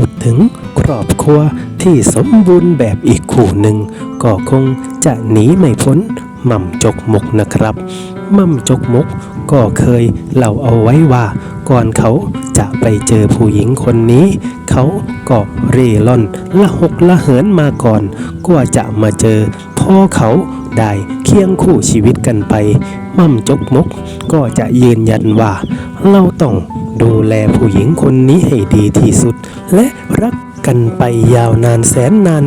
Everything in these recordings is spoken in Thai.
พูดถึงครอบครัวที่สมบูรณ์แบบอีกคู่หนึ่ง ก็คงจะหนีไม่พ้นหม่ำจกมกนะครับหม่ำจกมกก็เคยเล่าเอาไว้ว่า ก่อนเขาจะไปเจอผู้หญิงคนนี้ เขาก็เร่ร่อนละหกละเหินมาก่อนกว่าจะมาเจอพ่อเขาได้เคียงคู่ชีวิตกันไปหม่ำจกมกก็จะยืนยันว่า เราต้องดูแลผู้หญิงคนนี้ให้ดีที่สุด และรักกันไปยาวนานแสนนาน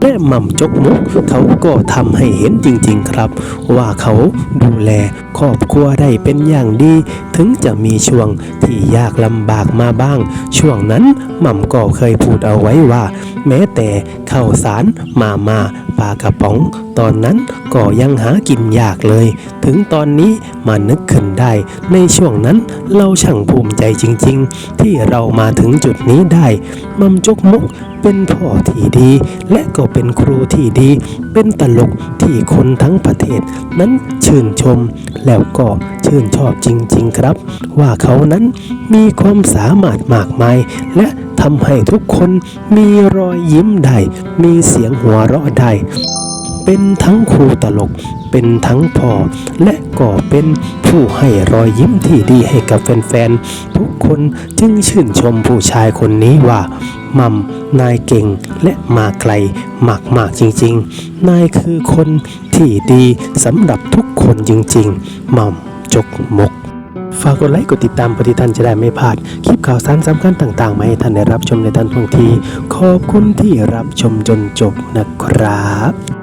และหม่ำจกมุกเขาก็ทำให้เห็นจริงๆครับ ว่าเขาดูแลครอบครัวได้เป็นอย่างดี ถึงจะมีช่วงที่ยากลำบากมาบ้าง ช่วงนั้นหม่ำก็เคยพูดเอาไว้ว่า แม้แต่ ข้าวสารมามาปลากระป๋อง ตอนนั้นก็ยังหากินยากเลย ถึงตอนนี้มานึกขึ้นได้ ในช่วงนั้นเราช่างภูมิใจจริง ๆ ที่เรามาถึงจุดนี้ได้ มัมจกมุกเป็นพ่อที่ดี และก็เป็นครูที่ดี เป็นตลกที่คนทั้งประเทศ นั้นชื่นชม แล้วก็ชื่นชอบจริง ๆ ครับ ว่าเขานั้นมีความสามารถมากมายและทำให้ทุกคนมีรอยยิ้มได้มีเสียงหัวเราะได้เป็นทั้งครูตลก เป็นทั้งพ่อ และก็เป็นผู้ให้รอยยิ้มที่ดีให้กับแฟนๆ ทุกคนจึงชื่นชมผู้ชายคนนี้ว่า มัม นายเก่งและมาไกลมากๆจริงๆ นายคือคนที่ดีสำหรับทุกคนจริงๆ มัม จกมกากกดไลค์กดติดตามเพื่อที่ท่านจะได้ไม่พลาด คลิปข่าวสารสำคัญต่างๆ มาให้ท่านได้รับชมในทันท่วงที ขอบคุณที่รับชมจนจบนะครับ